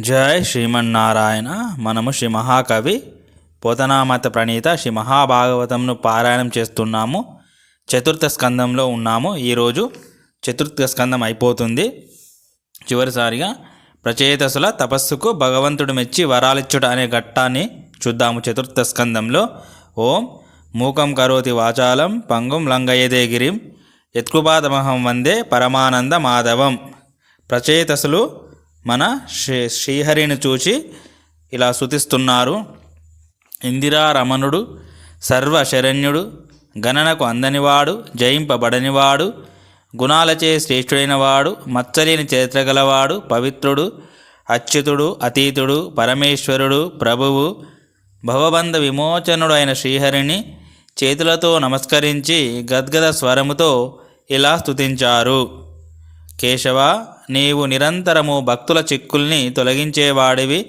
జై శ్రీమన్నారాయణ మనము శ్రీ మహాకవి పోతనామత ప్రణీత శ్రీ మహాభాగవతంను పారాయణం చేస్తున్నాము. చతుర్థ స్కందంలో ఉన్నాము. ఈరోజు చతుర్థ స్కందం అయిపోతుంది. చివరిసారిగా ప్రచేతసుల తపస్సుకు భగవంతుడు మెచ్చి వరాలిచ్చుట అనే ఘట్టాన్ని చూద్దాము చతుర్థ స్కందంలో. ఓం మూకం కరోతి వాచాలం పంగుం లంగయదే గిరిం యత్కృపాదమహం వందే పరమానంద మాధవం. ప్రచేతసులు మన శ్రీ శ్రీహరిని చూచి ఇలా స్తుతిస్తున్నారు ఇందిరారమణుడు సర్వశరణ్యుడు గణనకు అందనివాడు జయింపబడనివాడు గుణాలచే శ్రేష్ఠుడైనవాడు మచ్చలేని చరిత్ర గలవాడు పవిత్రుడు అచ్యుతుడు అతీతుడు పరమేశ్వరుడు ప్రభువు భవబంధ విమోచనుడు అయిన శ్రీహరిని చేతులతో నమస్కరించి గద్గద స్వరముతో ఇలా స్తుతించారు. కేశవ నీవు నిరంతరము భక్తుల చిక్కుల్ని తొలగించేవాడివి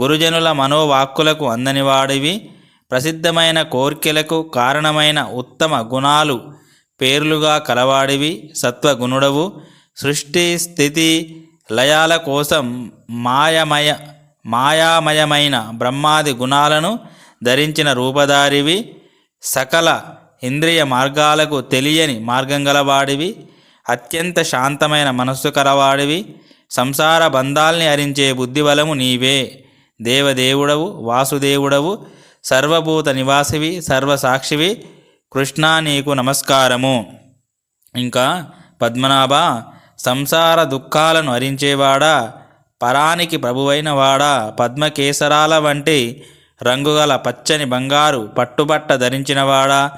గురుజనుల మనోవాక్కులకు అందనివాడివి ప్రసిద్ధమైన కోర్కెలకు కారణమైన ఉత్తమ గుణాలు పేర్లుగా కలవాడివి సత్వగుణుడవు. సృష్టి స్థితి లయాల కోసం మాయమయ మాయామయమైన బ్రహ్మాది గుణాలను ధరించిన రూపధారివి. సకల ఇంద్రియ మార్గాలకు తెలియని మార్గం గలవాడివి. అత్యంత శాంతమైన మనస్సు కలవాడివి. సంసార బంధాల్ని హరించే బుద్ధిబలము నీవే. దేవదేవుడవు వాసుదేవుడవు సర్వభూత నివాసివి సర్వసాక్షివి. కృష్ణ నీకు నమస్కారము. ఇంకా పద్మనాభ సంసార దుఃఖాలను హరించేవాడా పరానికి ప్రభువైన వాడా పద్మకేసరాల వంటి రంగుగల పచ్చని బంగారు పట్టుబట్ట ధరించినవాడా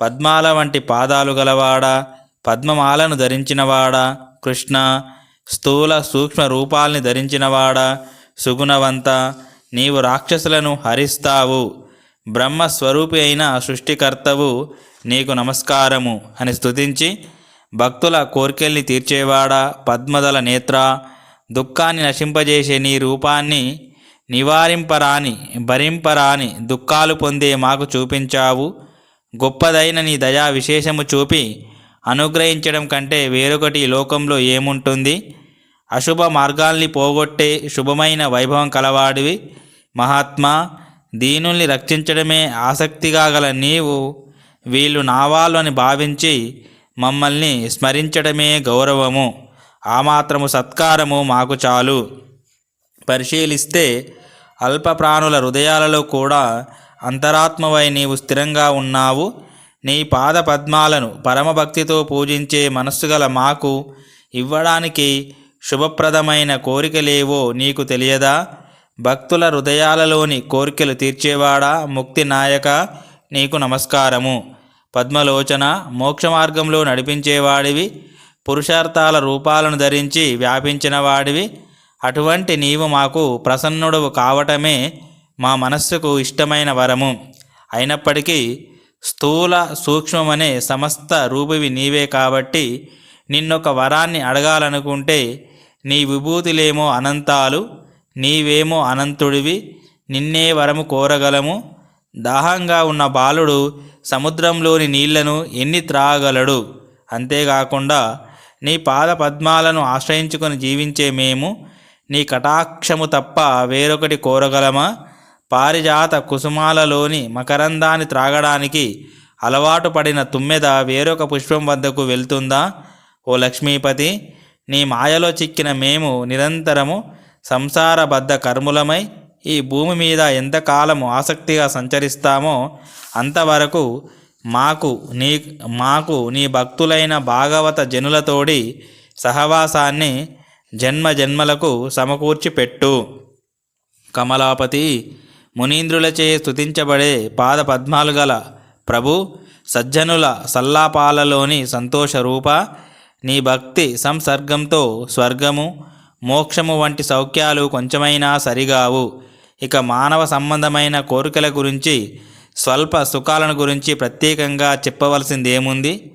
పద్మాల వంటి పాదాలు గలవాడా పద్మమాలను ధరించినవాడా? కృష్ణ. స్థూల సూక్ష్మ రూపాల్ని ధరించినవాడా? సుగుణవంత. నీవు రాక్షసులను హరిస్తావు. బ్రహ్మస్వరూపి అయిన సృష్టికర్తవు నీకు నమస్కారము అని స్తుతించి భక్తుల కోర్కెల్ని తీర్చేవాడా? పద్మదల నేత్ర. దుఃఖాన్ని నశింపజేసే నీ రూపాన్ని నివారింపరాని భరింపరాని దుఃఖాలు పొందే మాకు చూపించావు. గొప్పదైన నీ దయా విశేషము చూపి అనుగ్రహించడం కంటే వేరొకటి లోకంలో ఏముంటుంది? అశుభ మార్గాల్ని పోగొట్టే శుభమైన వైభవం కలవాడివి. మహాత్మా దీనుల్ని రక్షించడమే ఆసక్తిగా గల నీవు వీళ్ళు నావాళ్ళు అని భావించి మమ్మల్ని స్మరించడమే గౌరవము. ఆ మాత్రము సత్కారము మాకు చాలు. పరిశీలిస్తే అల్ప ప్రాణుల హృదయాలలో కూడా అంతరాత్మవై నీవు స్థిరంగా ఉన్నావు. నీ పాద పద్మాలను పరమభక్తితో పూజించే మనస్సు గల మాకు ఇవ్వడానికి శుభప్రదమైన కోరికలేవో నీకు తెలియదా? భక్తుల హృదయాలలోని కోరికలు తీర్చేవాడా? ముక్తి నాయక నీకు నమస్కారము. పద్మలోచన మోక్ష మార్గంలో నడిపించేవాడివి. పురుషార్థాల రూపాలను ధరించి వ్యాపించిన వాడివి. అటువంటి నీవు మాకు ప్రసన్నుడవు కావటమే మా మనస్సుకు ఇష్టమైన వరము. అయినప్పటికీ స్థూల సూక్ష్మమనే సమస్త రూపివి నీవే కాబట్టి నిన్నొక వరాన్ని అడగాలనుకుంటే నీ విభూతులేమో అనంతాలు నీవేమో అనంతుడివి నిన్నే వరము కోరగలము. దాహంగా ఉన్న బాలుడు సముద్రంలోని నీళ్ళను ఎన్ని త్రాగలడు? అంతేకాకుండా నీ పాద పద్మాలను ఆశ్రయించుకొని జీవించే మేము నీ కటాక్షము తప్ప వేరొకటి కోరగలమా? పారిజాత కుసుమాలలోని మకరందాన్ని త్రాగడానికి అలవాటు పడిన తుమ్మెద వేరొక పుష్పం వద్దకు వెళ్తుందా? ఓ లక్ష్మీపతి నీ మాయలో చిక్కిన మేము నిరంతరము సంసారబద్ధ కర్ములమై ఈ భూమి మీద ఎంతకాలము ఆసక్తిగా సంచరిస్తామో అంతవరకు మాకు నీ మాకు నీ భక్తులైన భాగవత జనులతోడి సహవాసాన్ని జన్మ జన్మలకు సమకూర్చి పెట్టు కమలాపతి మునీంద్రులచే స్తుతించబడే పాద పద్మాలు గల ప్రభు సజ్జనుల సల్లాపాలలోని సంతోషరూప నీ భక్తి సంసర్గంతో స్వర్గము మోక్షము వంటి సౌఖ్యాలు కొంచెమైనా సరిగావు. ఇక మానవ సంబంధమైన కోరికల గురించి స్వల్ప సుఖాలను గురించి ప్రత్యేకంగా చెప్పవలసిందేముంది?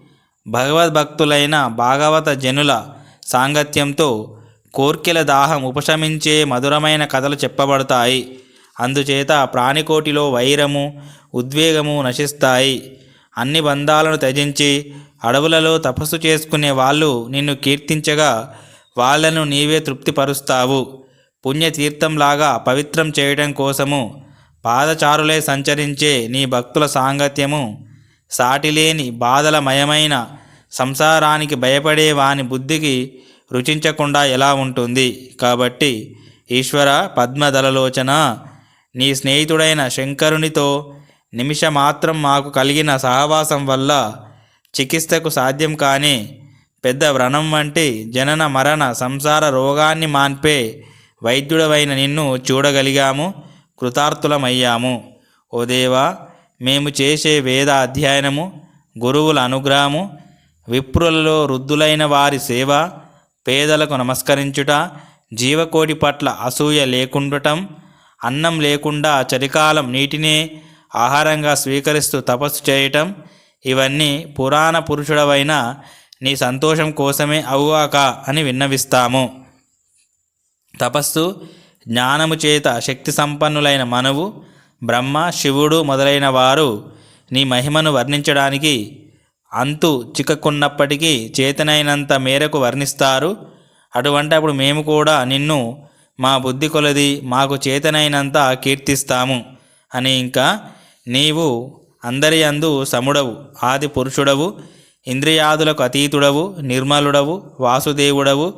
భగవద్భక్తులైన భాగవత జనుల సాంగత్యంతో కోర్కెల దాహం ఉపశమించే మధురమైన కథలు చెప్పబడతాయి. అందుచేత ప్రాణికోటిలో వైరము ఉద్వేగము నశిస్తాయి. అన్ని బంధాలను త్యజించి అడవులలో తపస్సు చేసుకునే వాళ్ళు నిన్ను కీర్తించగా వాళ్ళను నీవే తృప్తిపరుస్తావు. పుణ్యతీర్థంలాగా పవిత్రం చేయడం కోసము పాదచారులే సంచరించే నీ భక్తుల సాంగత్యము. సాటిలేని బాధలమయమైన సంసారానికి భయపడే వాని బుద్ధికి రుచించకుండా ఎలా ఉంటుంది? కాబట్టి ఈశ్వర పద్మదలలోచన నీ స్నేహితుడైన శంకరునితో నిమిషమాత్రం మాకు కలిగిన సహవాసం వల్ల చికిత్సకు సాధ్యం కాని పెద్ద వ్రణం వంటి జనన మరణ సంసార రోగాన్ని మాన్పే వైద్యుడవైన నిన్ను చూడగలిగాము కృతార్థులమయ్యాము. ఓ దేవా మేము చేసే వేద అధ్యయనము గురువుల అనుగ్రహము విప్రులలో వృద్ధులైన వారి సేవ పేదలకు నమస్కరించుట జీవకోటి పట్ల అసూయ లేకుండటం అన్నం లేకుండా చలికాలం నీటినే ఆహారంగా స్వీకరిస్తూ తపస్సు చేయటం ఇవన్నీ పురాణ పురుషుడవైన నీ సంతోషం కోసమే అవుగాక అని విన్నవిస్తాము. తపస్సు జ్ఞానము చేత శక్తి సంపన్నులైన మనవు బ్రహ్మ శివుడు మొదలైన వారు నీ మహిమను వర్ణించడానికి అంతు చిక్కకున్నప్పటికీ చేతనైనంత మేరకు వర్ణిస్తారు. అటువంటప్పుడు మేము కూడా నిన్ను మా బుద్ధి కొలది మాకు చేతనైనంత కీర్తిస్తాము. అని ఇంకా నీవు అందరి అందు సముడవు ఆది పురుషుడవు ఇంద్రియాదులకు అతీతుడవు నిర్మలుడవు వాసుదేవుడవు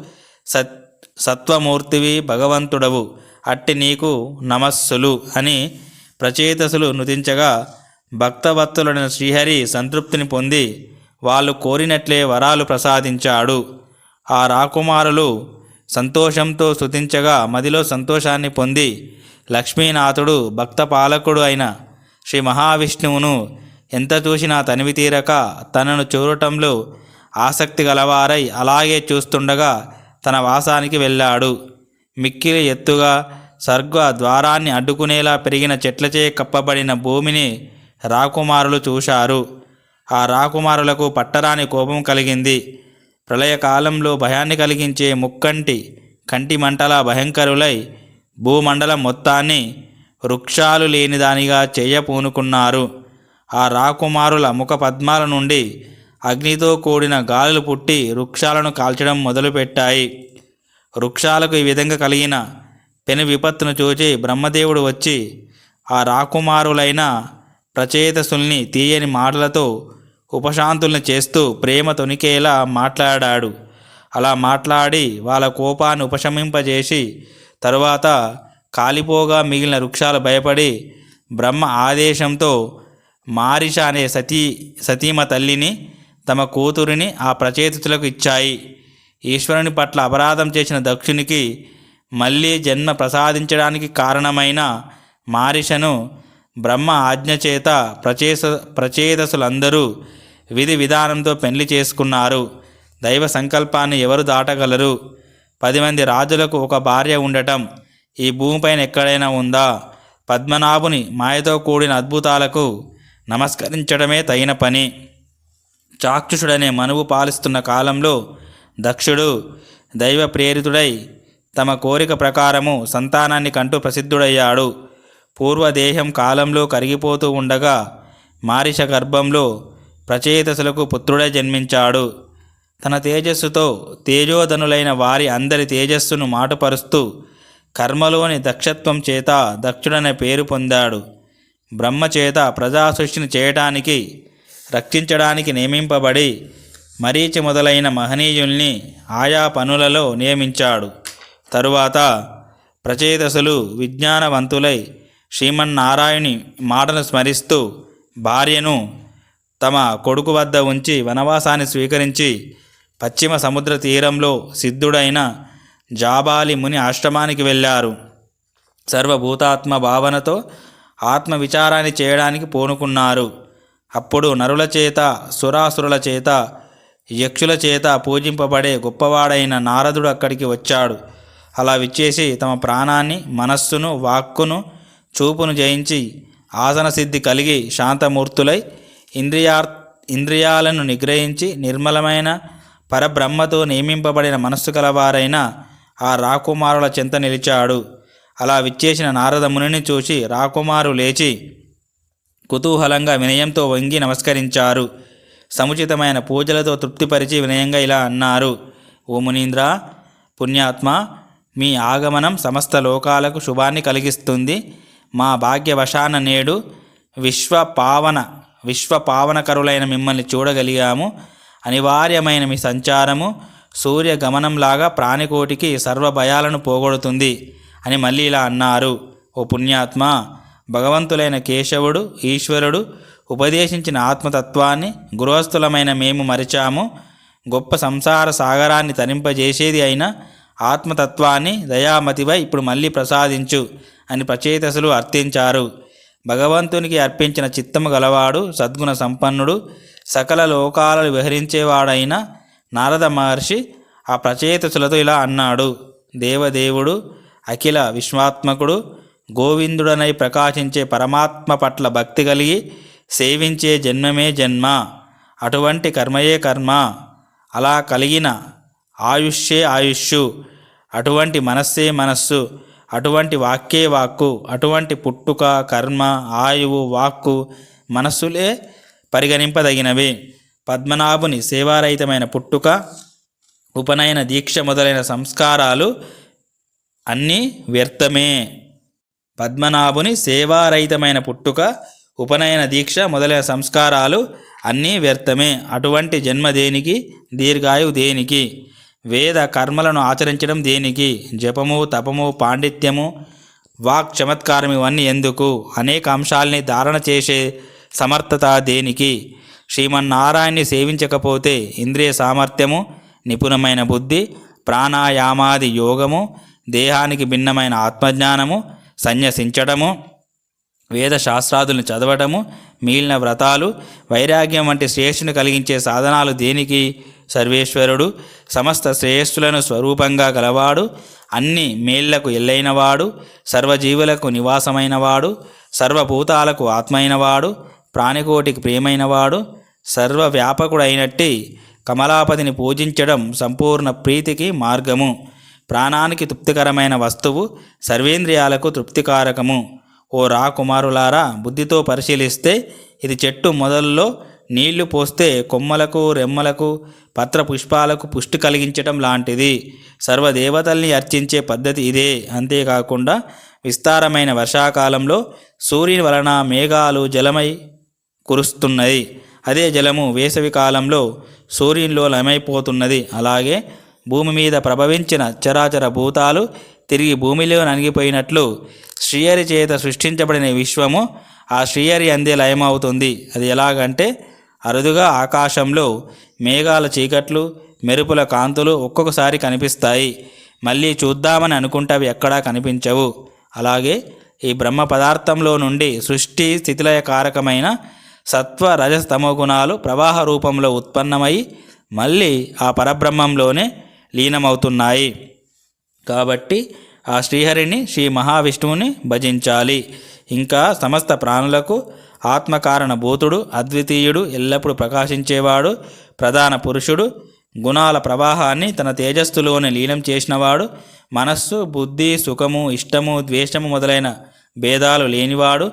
సత్ సత్వమూర్తివి భగవంతుడవు. అట్టి నీకు నమస్సులు అని ప్రచేతసులు నుతించగా భక్తవత్తులైన శ్రీహరి సంతృప్తిని పొంది వాళ్ళు కోరినట్లే వరాలు ప్రసాదించాడు. ఆ రాకుమారులు సంతోషంతో స్థుతించగా మదిలో సంతోషాన్ని పొంది లక్ష్మీనాథుడు భక్త పాలకుడు అయిన శ్రీ మహావిష్ణువును ఎంత చూసినా తనివి తీరక తనను చూడటంలో ఆసక్తి గలవారై అలాగే చూస్తుండగా తన వాసానికి వెళ్ళాడు. మిక్కిలి ఎత్తుగా స్వర్గ ద్వారాన్ని అడ్డుకునేలా పెరిగిన చెట్లచే కప్పబడిన భూమిని రాకుమారులు చూశారు. ఆ రాకుమారులకు పట్టరాని కోపం కలిగింది. ప్రళయకాలంలో భయాన్ని కలిగించే ముక్కంటి కంటి మంటల భయంకరులై భూమండలం మొత్తాన్ని వృక్షాలు లేనిదానిగా చేయపూనుకున్నారు. ఆ రాకుమారుల ముఖ పద్మాల నుండి అగ్నితో కూడిన గాలులు పుట్టి వృక్షాలను కాల్చడం మొదలుపెట్టాయి. వృక్షాలకు ఈ విధంగా కలిగిన పెను విపత్తును చూచి బ్రహ్మదేవుడు వచ్చి ఆ రాకుమారులైన ప్రచేతసుల్ని తీయని మాటలతో ఉపశాంతుల్ని చేస్తూ ప్రేమ తొనికేలా మాట్లాడాడు. అలా మాట్లాడి వాళ్ళ కోపాన్ని ఉపశమింపజేసి తరువాత కాలిపోగా మిగిలిన వృక్షాలు భయపడి బ్రహ్మ ఆదేశంతో మారిష అనే సతీ సతీమ తల్లిని తమ కూతురిని ఆ ప్రచేతులకు ఇచ్చాయి. ఈశ్వరుని పట్ల అపరాధం చేసిన దక్షునికి మళ్ళీ జన్మ ప్రసాదించడానికి కారణమైన మారిషను బ్రహ్మ ఆజ్ఞ చేత ప్రచేత ప్రచేతసులందరూ విధి విధానంతో పెళ్ళి చేసుకున్నారు. దైవ సంకల్పాన్ని ఎవరు దాటగలరు? పది మంది రాజులకు ఒక భార్య ఉండటం ఈ భూమిపైన ఎక్కడైనా ఉందా? పద్మనాభుని మాయతో కూడిన అద్భుతాలకు నమస్కరించడమే తగిన పని. చాక్షుషుడనే మనువు పాలిస్తున్న కాలంలో దక్షుడు దైవ ప్రేరితుడై తమ కోరిక ప్రకారము సంతానాన్ని కంటూ ప్రసిద్ధుడయ్యాడు. పూర్వదేహం కాలంలో కరిగిపోతూ ఉండగా మారిష గర్భంలో ప్రచేతసులకు పుత్రుడే జన్మించాడు. తన తేజస్సుతో తేజోధనులైన వారి అందరి తేజస్సును మాటపరుస్తూ కర్మలోని దక్షత్వం చేత దక్షుడనే పేరు పొందాడు. బ్రహ్మ చేత ప్రజా సృష్టిని చేయటానికి రక్షించడానికి నియమింపబడి మరీచి మొదలైన మహనీయుల్ని ఆయా పనులలో నియమించాడు. తరువాత ప్రచేతసులు విజ్ఞానవంతులై శ్రీమన్నారాయణి మాటను స్మరిస్తూ భార్యను తమ కొడుకు వద్ద ఉంచి వనవాసాన్ని స్వీకరించి పశ్చిమ సముద్ర తీరంలో సిద్ధుడైన జాబాలి ముని ఆశ్రమానికి వెళ్ళారు. సర్వభూతాత్మ భావనతో ఆత్మ విచారాన్ని చేయడానికి పూనుకున్నారు. అప్పుడు నరుల చేత సురాసురుల చేత యక్షుల చేత పూజింపబడే గొప్పవాడైన నారదుడు అక్కడికి వచ్చాడు. అలా విచ్చేసి తమ ప్రాణాన్ని మనస్సును వాక్కును చూపును జయించి ఆసన సిద్ధి కలిగి శాంతమూర్తులై ఇంద్రియా ఇంద్రియాలను నిగ్రహించి నిర్మలమైన పరబ్రహ్మతో నియమింపబడిన మనస్సు కలవారైన ఆ రాకుమారుల చెంత నిలిచాడు. అలా విచ్చేసిన నారద మునిని చూసి రాకుమారు లేచి కుతూహలంగా వినయంతో వంగి నమస్కరించారు. సముచితమైన పూజలతో తృప్తిపరిచి వినయంగా ఇలా అన్నారు ఓ మునీంద్ర పుణ్యాత్మ మీ ఆగమనం సమస్త లోకాలకు శుభాన్ని కలిగిస్తుంది. మా భాగ్యవశాన నేడు విశ్వ పావన విశ్వ పావనకరులైన మిమ్మల్ని చూడగలిగాము. అనివార్యమైన మీ సంచారము సూర్య గమనంలాగా ప్రాణికోటికి సర్వ భయాలను పోగొడుతుంది అని మళ్ళీ ఇలా అన్నారు. ఓ పుణ్యాత్మ భగవంతులైన కేశవుడు ఈశ్వరుడు ఉపదేశించిన ఆత్మతత్వాన్ని గృహస్థులమైన మేము మరిచాము. గొప్ప సంసార సాగరాన్ని తరింపజేసేది అయిన ఆత్మతత్వాన్ని దయామతివై ఇప్పుడు మళ్ళీ ప్రసాదించు అని ప్రచేతసులు అర్థించారు. భగవంతునికి అర్పించిన చిత్తము గలవాడు సద్గుణ సంపన్నుడు సకల లోకాలను విహరించేవాడైన నారద మహర్షి ఆ ప్రచేతసులతో ఇలా అన్నాడు. దేవదేవుడు అఖిల విశ్వాత్మకుడు గోవిందుడనై ప్రకాశించే పరమాత్మ పట్ల భక్తి కలిగి సేవించే జన్మమే జన్మ. అటువంటి కర్మయే కర్మ. అలా కలిగిన ఆయుష్యే ఆయుష్షు అటువంటి మనస్సే మనస్సు. అటువంటి వాక్యే వాక్కు అటువంటి పుట్టుక కర్మ ఆయువు వాక్కు మనస్సులే పరిగణింపదగినవి. పద్మనాభుని సేవారహితమైన పుట్టుక ఉపనయన దీక్ష మొదలైన సంస్కారాలు అన్నీ వ్యర్థమే. పద్మనాభుని సేవారహితమైన పుట్టుక ఉపనయన దీక్ష మొదలైన సంస్కారాలు అన్నీ వ్యర్థమే. అటువంటి జన్మ దేనికి? దీర్ఘాయువు దేనికి? వేద కర్మలను ఆచరించడం దేనికి? జపము తపము పాండిత్యము వాక్ చమత్కారం ఇవన్నీ ఎందుకు? అనేక అంశాల్ని ధారణ చేసే సమర్థత దేనికి? శ్రీమన్నారాయణ్ణి సేవించకపోతే ఇంద్రియ సామర్థ్యము నిపుణమైన బుద్ధి ప్రాణాయామాది యోగము దేహానికి భిన్నమైన ఆత్మజ్ఞానము సన్యసించడము వేద శాస్త్రాదులను చదవటము మిగిలిన వ్రతాలు వైరాగ్యం వంటి శ్రేష్ఠను కలిగించే సాధనాలు దేనికి? సర్వేశ్వరుడు సమస్త శ్రేయస్సులను స్వరూపంగా గలవాడు అన్ని మేళ్ళకు ఎల్లైనవాడు సర్వజీవులకు నివాసమైనవాడు సర్వభూతాలకు ఆత్మైనవాడు ప్రాణికోటికి ప్రేమైనవాడు సర్వవ్యాపకుడైనట్టి కమలాపతిని పూజించడం సంపూర్ణ ప్రీతికి మార్గము. ప్రాణానికి తృప్తికరమైన వస్తువు సర్వేంద్రియాలకు తృప్తికారకము. ఓ రాకుమారులారా బుద్ధితో పరిశీలిస్తే ఇది చెట్టు మొదల్లో నీళ్ళు పోస్తే కొమ్మలకు రెమ్మలకు పత్ర పుష్పాలకు పుష్టి కలిగించటం లాంటిది. సర్వదేవతల్ని అర్చించే పద్ధతి ఇదే. అంతేకాకుండా విస్తారమైన వర్షాకాలంలో సూర్యుని వలన మేఘాలు జలమై కురుస్తున్నది. అదే జలము వేసవి కాలంలో సూర్యునిలో లయమైపోతున్నది అలాగే భూమి మీద ప్రభవించిన చరాచర భూతాలు తిరిగి భూమిలో నలిగిపోయినట్లు శ్రీయరి చేత సృష్టించబడిన విశ్వము ఆ శ్రీయరి అందే లయమవుతుంది. అది ఎలాగంటే అరుదుగా ఆకాశంలో మేఘాల చీకట్లు మెరుపుల కాంతులు ఒక్కొక్కసారి కనిపిస్తాయి. మళ్ళీ చూద్దామని అనుకుంటే అవి ఎక్కడా కనిపించవు. అలాగే ఈ బ్రహ్మ పదార్థంలో నుండి సృష్టి స్థితిలయ కారకమైన సత్వ రజస్తమో గుణాలు ప్రవాహ రూపంలో ఉత్పన్నమై మళ్ళీ ఆ పరబ్రహ్మంలోనే లీనమవుతున్నాయి. కాబట్టి ఆ శ్రీహరిని శ్రీ మహావిష్ణువుని భజించాలి. ఇంకా సమస్త ప్రాణులకు ఆత్మకారణ భూతుడు అద్వితీయుడు ఎల్లప్పుడూ ప్రకాశించేవాడు ప్రధాన పురుషుడు గుణాల ప్రవాహాన్ని తన తేజస్సులోనే లీనం చేసినవాడు మనస్సు బుద్ధి సుఖము ఇష్టము ద్వేషము మొదలైన భేదాలు లేనివాడు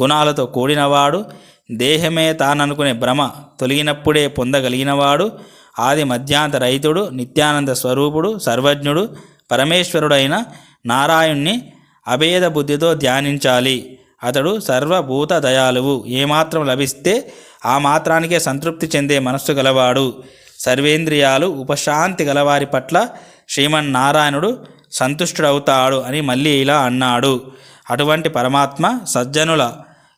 గుణాలతో కూడినవాడు దేహమే తాననుకునే భ్రమ తొలగినప్పుడే పొందగలిగినవాడు ఆది మధ్యాంత రైతుడు నిత్యానంద స్వరూపుడు సర్వజ్ఞుడు పరమేశ్వరుడైన నారాయణ్ణి అభేద బుద్ధితో ధ్యానించాలి. అతడు సర్వభూత దయాలువు ఏమాత్రం లభిస్తే ఆ మాత్రానికే సంతృప్తి చెందే మనస్సు గలవాడు. సర్వేంద్రియాలు ఉపశాంతి గలవారి పట్ల శ్రీమన్నారాయణుడు సంతుష్టుడవుతాడు అని మళ్ళీ ఇలా అన్నాడు. అటువంటి పరమాత్మ సజ్జనుల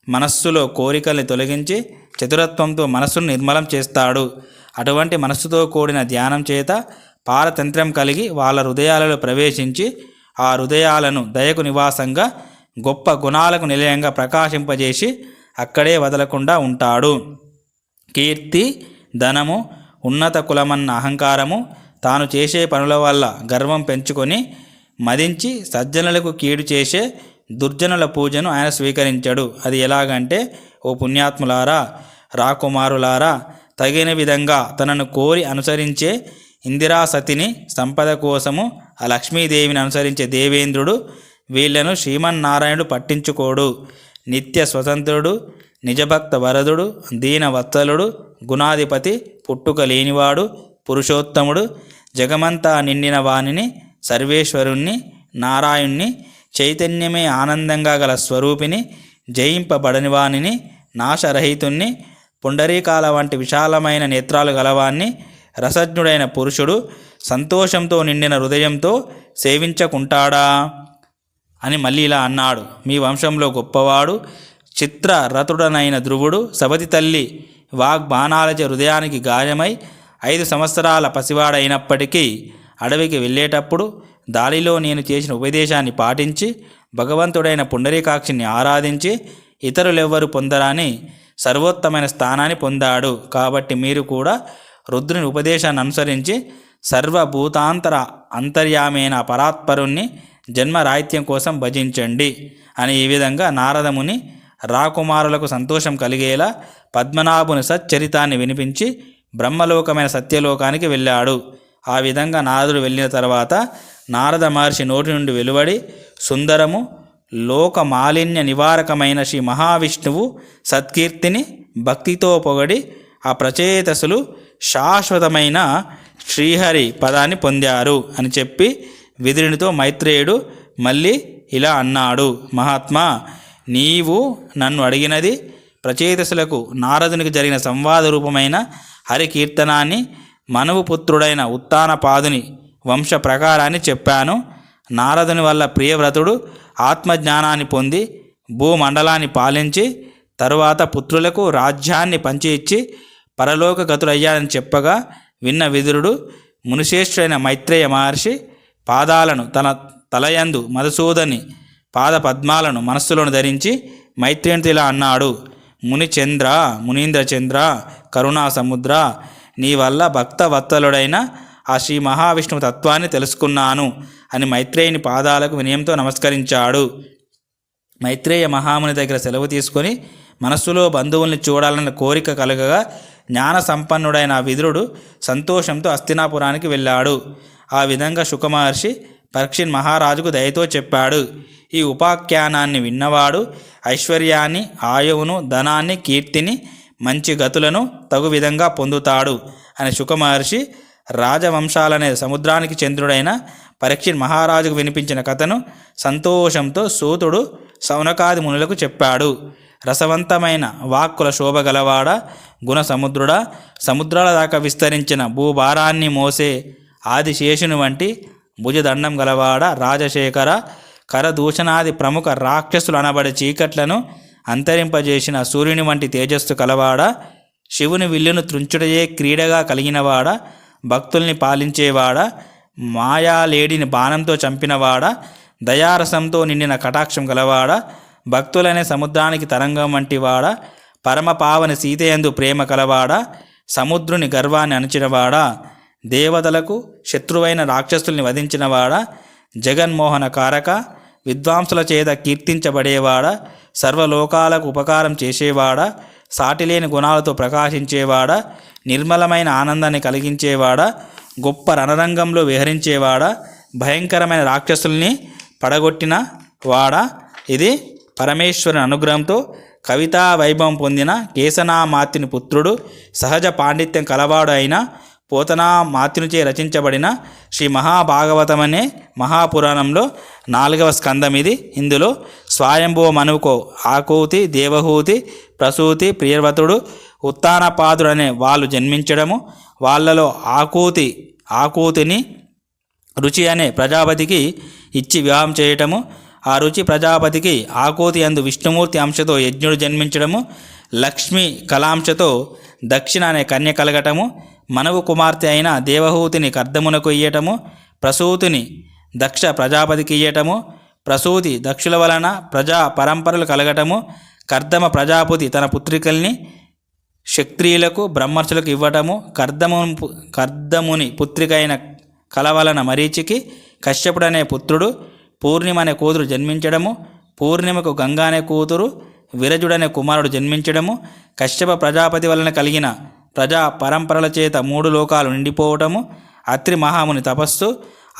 మనస్సులో కోరికల్ని తొలగించి చతురత్వంతో మనస్సును నిర్మలం చేస్తాడు. అటువంటి మనస్సుతో కూడిన ధ్యానం చేత పారతంత్రం కలిగి వాళ్ళ హృదయాలలో ప్రవేశించి ఆ హృదయాలను దయకు నివాసంగా గొప్ప గుణాలకు నిలయంగా ప్రకాశింపజేసి అక్కడే వదలకుండా ఉంటాడు. కీర్తి ధనము ఉన్నత కులమన్న అహంకారము తాను చేసే పనుల వల్ల గర్వం పెంచుకొని మదించి సజ్జనులకు కీడు చేసే దుర్జనుల పూజను ఆయన స్వీకరించాడు. అది ఎలాగంటే ఓ పుణ్యాత్ములారా రాకుమారులారా తగిన విధంగా తనను కోరి అనుసరించే ఇందిరాసతిని సంపద కోసము ఆ లక్ష్మీదేవిని అనుసరించే దేవేంద్రుడు వీళ్ళను శ్రీమన్నారాయణుడు పట్టించుకోడు. నిత్య స్వతంత్రుడు నిజభక్త వరదుడు దీనవత్సలుడు గుణాధిపతి పుట్టుక లేనివాడు పురుషోత్తముడు జగమంతా నిండిన వానిని సర్వేశ్వరుణ్ణి నారాయణ్ణి చైతన్యమే ఆనందంగా గల స్వరూపిని జయింపబడని వానిని నాశరహితుణ్ణి పుండరీకాల వంటి విశాలమైన నేత్రాలు గలవాణ్ణి రసజ్ఞుడైన పురుషుడు సంతోషంతో నిండిన హృదయంతో సేవించకుంటాడా? అని మళ్ళీ ఇలా అన్నాడు. మీ వంశంలో గొప్పవాడు చిత్ర రథుడనైన ధ్రువుడు సబతి తల్లి వాగ్బాణాలచే హృదయానికి గాయమై ఐదు సంవత్సరాల పసివాడైనప్పటికీ అడవికి వెళ్ళేటప్పుడు దారిలో నేను చేసిన ఉపదేశాన్ని పాటించి భగవంతుడైన పుండరీకాక్షిని ఆరాధించి ఇతరులెవ్వరు పొందరాని సర్వోత్తమైన స్థానాన్ని పొందాడు. కాబట్టి మీరు కూడా రుద్రుని ఉపదేశాన్ని అనుసరించి సర్వభూతాంతర అంతర్యామైన పరాత్పరుణ్ణి జన్మ రాహిత్యం కోసం భజించండి అని ఈ విధంగా నారదముని రాకుమారులకు సంతోషం కలిగేలా పద్మనాభుని సచ్చరితాన్ని వినిపించి బ్రహ్మలోకమైన సత్యలోకానికి వెళ్ళాడు. ఆ విధంగా నారదుడు వెళ్ళిన తర్వాత నారద మహర్షి నోటి నుండి వెలువడి సుందరము లోక మాలిన్య నివారకమైన శ్రీ మహావిష్ణువు సత్కీర్తిని భక్తితో పొగడి ఆ ప్రచేతసులు శాశ్వతమైన శ్రీహరి పదాన్ని పొందారు అని చెప్పి విదురునితో మైత్రేయుడు మళ్ళీ ఇలా అన్నాడు మహాత్మా నీవు నన్ను అడిగినది ప్రచేతసులకు నారదునికి జరిగిన సంవాద రూపమైన హరికీర్తనాన్ని కీర్తనాన్ని మనువు పుత్రుడైన ఉత్తానపాదుని వంశ ప్రకారాన్ని చెప్పాను. నారదుని వల్ల ప్రియవ్రతుడు ఆత్మజ్ఞానాన్ని పొంది భూమండలాన్ని పాలించి తరువాత పుత్రులకు రాజ్యాన్ని పంచి ఇచ్చి పరలోక గతుడయ్యాడని చెప్పగా విన్న విదురుడు మునిశ్రేష్ఠుడైన మైత్రేయ మహర్షి పాదాలను తన తలయందు మధుసూదని పాద పద్మాలను మనస్సులోను ధరించి మైత్రేయునితో ఇలా అన్నాడు. మునిచంద్ర మునీంద్రచంద్ర మునీంద్ర చంద్ర కరుణా సముద్ర నీ వల్ల భక్తవత్తలుడైన ఆ శ్రీ మహావిష్ణువు తత్వాన్ని తెలుసుకున్నాను అని మైత్రేయుని పాదాలకు వినయంతో నమస్కరించాడు. మైత్రేయ మహాముని దగ్గర సెలవు తీసుకొని మనస్సులో బంధువుల్ని చూడాలన్న కోరిక కలగగా జ్ఞాన సంపన్నుడైన విదురుడు సంతోషంతో హస్తినాపురానికి వెళ్ళాడు. ఆ విధంగా శుకమహర్షి పరీక్షిన్ మహారాజుకు దయతో చెప్పాడు. ఈ ఉపాఖ్యానాన్ని విన్నవాడు ఐశ్వర్యాన్ని ఆయువును ధనాన్ని కీర్తిని మంచి గతులను తగు విధంగా పొందుతాడు అని శుకమహర్షి రాజవంశాలనే సముద్రానికి చంద్రుడైన పరీక్షిన్ మహారాజుకు వినిపించిన కథను సంతోషంతో సూతుడు సౌనకాది మునులకు చెప్పాడు. రసవంతమైన వాక్కుల శోభ గలవాడ గుణ సముద్రుడా సముద్రాల దాకా విస్తరించిన భూభారాన్ని మోసే ఆదిశేషుని వంటి భుజదండం గలవాడ రాజశేఖర కరదూషణాది ప్రముఖ రాక్షసులు అనబడే చీకట్లను అంతరింపజేసిన సూర్యుని వంటి తేజస్సు కలవాడ శివుని విల్లును త్రుంచుటయే క్రీడగా కలిగినవాడ భక్తుల్ని పాలించేవాడ మాయాలేడిని బాణంతో చంపినవాడ దయారసంతో నిండిన కటాక్షం గలవాడ భక్తులనే సముద్రానికి తరంగం వంటివాడ పరమపావని సీతయందు ప్రేమ కలవాడ సముద్రుని గర్వాన్ని అణచినవాడా. దేవతలకు శత్రువైన రాక్షసుల్ని వధించినవాడ జగన్మోహన కారక విద్వాంసుల చేత కీర్తించబడేవాడ సర్వలోకాలకు ఉపకారం చేసేవాడ సాటిలేని గుణాలతో ప్రకాశించేవాడ నిర్మలమైన ఆనందాన్ని కలిగించేవాడ గొప్ప రణరంగంలో విహరించేవాడ భయంకరమైన రాక్షసుల్ని పడగొట్టిన వాడ. ఇది పరమేశ్వరుని అనుగ్రహంతో కవితా వైభవం పొందిన కేశనామాతిని పుత్రుడు సహజ పాండిత్యం కలవాడు అయిన పోతనా మాతృచే రచించబడిన శ్రీ మహాభాగవతమనే మహాపురాణంలో నాలుగవ స్కందం ఇది. ఇందులో స్వయంభవ మనుకో ఆకూతి దేవహూతి ప్రసూతి ప్రియవతుడు ఉత్తానపాదుడు అనే వాళ్ళు జన్మించడము వాళ్ళలో ఆకూతి ఆకూతిని రుచి అనే ప్రజాపతికి ఇచ్చి వివాహం చేయటము ఆ రుచి ప్రజాపతికి ఆకూతి అందు విష్ణుమూర్తి అంశతో యజ్ఞుడు జన్మించడము లక్ష్మి కళాంశతో దక్షిణ అనే కన్య కలగటము మనవు కుమార్తె అయిన దేవహూతిని కర్దమునకు ఇయ్యటము ప్రసూతిని దక్ష ప్రజాపతికి ఇయ్యటము ప్రసూతి దక్షుల వలన ప్రజా పరంపరలు కలగటము కర్దమ ప్రజాపతి తన పుత్రికల్ని క్షత్రియులకు బ్రహ్మర్షులకు ఇవ్వటము కర్దము కర్దముని పుత్రిక అయిన కలవలన మరీచికి కశ్యపుడనే పుత్రుడు పూర్ణిమ అనే కూతురు జన్మించడము పూర్ణిమకు గంగా అనే కూతురు విరజుడనే కుమారుడు జన్మించడము కశ్యప ప్రజాపతి వలన కలిగిన ప్రజా పరంపరల చేత మూడు లోకాలు నిండిపోవటము అత్రి మహాముని తపస్సు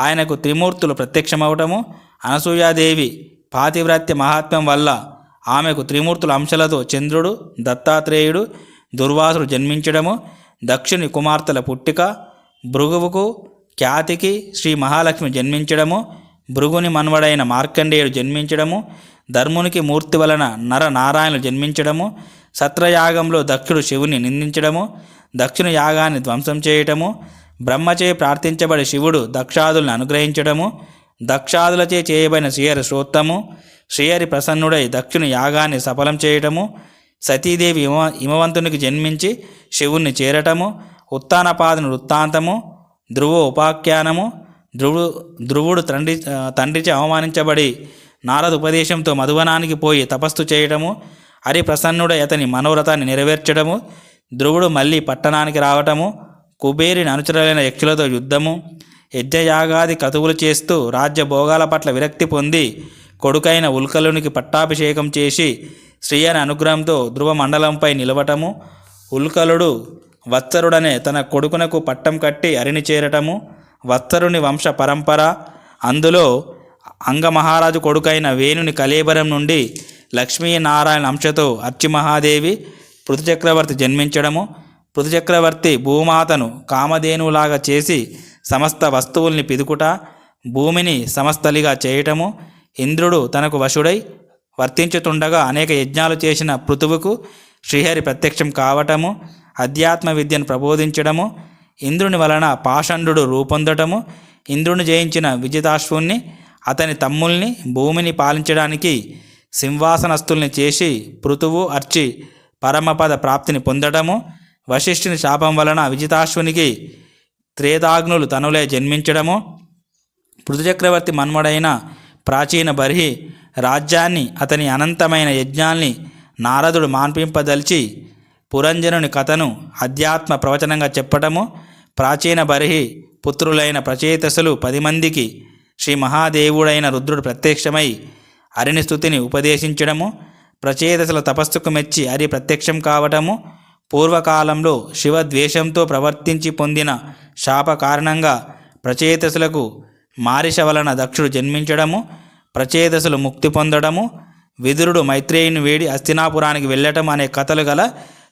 ఆయనకు త్రిమూర్తులు ప్రత్యక్షమవటము అనసూయాదేవి పాతివ్రత్య మహాత్మ్యం వల్ల ఆమెకు త్రిమూర్తుల అంశాలతో చంద్రుడు దత్తాత్రేయుడు దుర్వాసుడు జన్మించడము దక్షుని కుమార్తెల పుట్టిక భృగువుకు ఖ్యాతికి శ్రీ మహాలక్ష్మి జన్మించడము భృగుని మన్వడైన మార్కండేయుడు జన్మించడము ధర్మునికి మూర్తి వలన నర నారాయణులు జన్మించడము సత్రయాగంలో దక్షుడు శివుని నిందించడము దక్షిణ యాగాన్ని ధ్వంసం చేయటము బ్రహ్మచే ప్రార్థించబడి శివుడు దక్షాదుల్ని అనుగ్రహించడము దక్షాదులచే చేయబడిన శ్రీహరి శ్రోత్తము శ్రీహరి ప్రసన్నుడై దక్షిణ యాగాన్ని సఫలం చేయటము సతీదేవి హిమ హిమవంతునికి జన్మించి శివుణ్ణి చేరటము ఉత్తానపాదుని వృత్తాంతము ధ్రువ ఉపాఖ్యానము ధ్రువుడు ధ్రువుడు తండ్రి తండ్రిచే అవమానించబడి నారద ఉపదేశంతో మధువనానికి పోయి తపస్సు చేయటము హరిప్రసన్నుడు అతని మనోరథాన్ని నెరవేర్చడము ధ్రువుడు మళ్ళీ పట్టణానికి రావటము కుబేరిని అనుచరులైన యక్షులతో యుద్ధము యజ్ఞయాగాది కతువులు చేస్తూ రాజ్య భోగాల పట్ల విరక్తి పొంది కొడుకైన ఉల్కలునికి పట్టాభిషేకం చేసి శ్రీయని అనుగ్రహంతో ధ్రువ మండలంపై నిలవటము ఉల్కలుడు వత్సరుడనే తన కొడుకునకు పట్టం కట్టి అరిని చేరటము వత్సరుని వంశ పరంపర అందులో అంగమహారాజు కొడుకైన వేణుని కలేబరం నుండి లక్ష్మీనారాయణ అంశతో అర్చిమహాదేవి పృథుచక్రవర్తి జన్మించడము. పృథుచక్రవర్తి భూమాతను కామధేనులాగా చేసి సమస్త వస్తువుల్ని పిదుకుట భూమిని సమస్తలిగా చేయటము. ఇంద్రుడు తనకు వశుడై వర్తించుతుండగా అనేక యజ్ఞాలు చేసిన పృథువుకు శ్రీహరి ప్రత్యక్షం కావటము అధ్యాత్మ విద్యను ప్రబోధించడము. ఇంద్రుని వలన పాషండు రూపొందటము. ఇంద్రుని జయించిన విజితాశ్వుణ్ణి అతని తమ్ముల్ని భూమిని పాలించడానికి సింహాసనస్తుల్ని చేసి పృతువు అర్చి పరమపద ప్రాప్తిని పొందడము వశిష్ఠుని శాపం వలన విజితాశ్వునికి త్రేదాగ్నులు తనులే జన్మించడము పృథుచక్రవర్తి మన్మడైన ప్రాచీన బర్హి రాజ్యాన్ని అతని అనంతమైన యజ్ఞాల్ని నారదుడు మాన్పింపదలిచి పురంజనుని కథను అధ్యాత్మ ప్రవచనంగా చెప్పటము ప్రాచీన బర్హి పుత్రులైన ప్రచేతసులు పది మందికి శ్రీ మహాదేవుడైన రుద్రుడు ప్రత్యక్షమై హరిని స్థుతిని ఉపదేశించడము ప్రచేతసుల తపస్సుకు మెచ్చి హరి ప్రత్యక్షం కావటము పూర్వకాలంలో శివద్వేషంతో ప్రవర్తించి పొందిన శాప కారణంగా ప్రచేతసులకు మారిష వలన దక్షుడు జన్మించడము ప్రచేతసులు ముక్తి పొందడము విదురుడు మైత్రేయుని వేడి అస్తినాపురానికి వెళ్ళటం అనే కథలు గల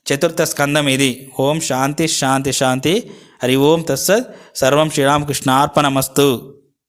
చతుర్థ స్కందం ఇది. ఓం శాంతి శాంతి శాంతి. హరి ఓం తస్సత్ సర్వం శ్రీరామకృష్ణార్పణమస్తు.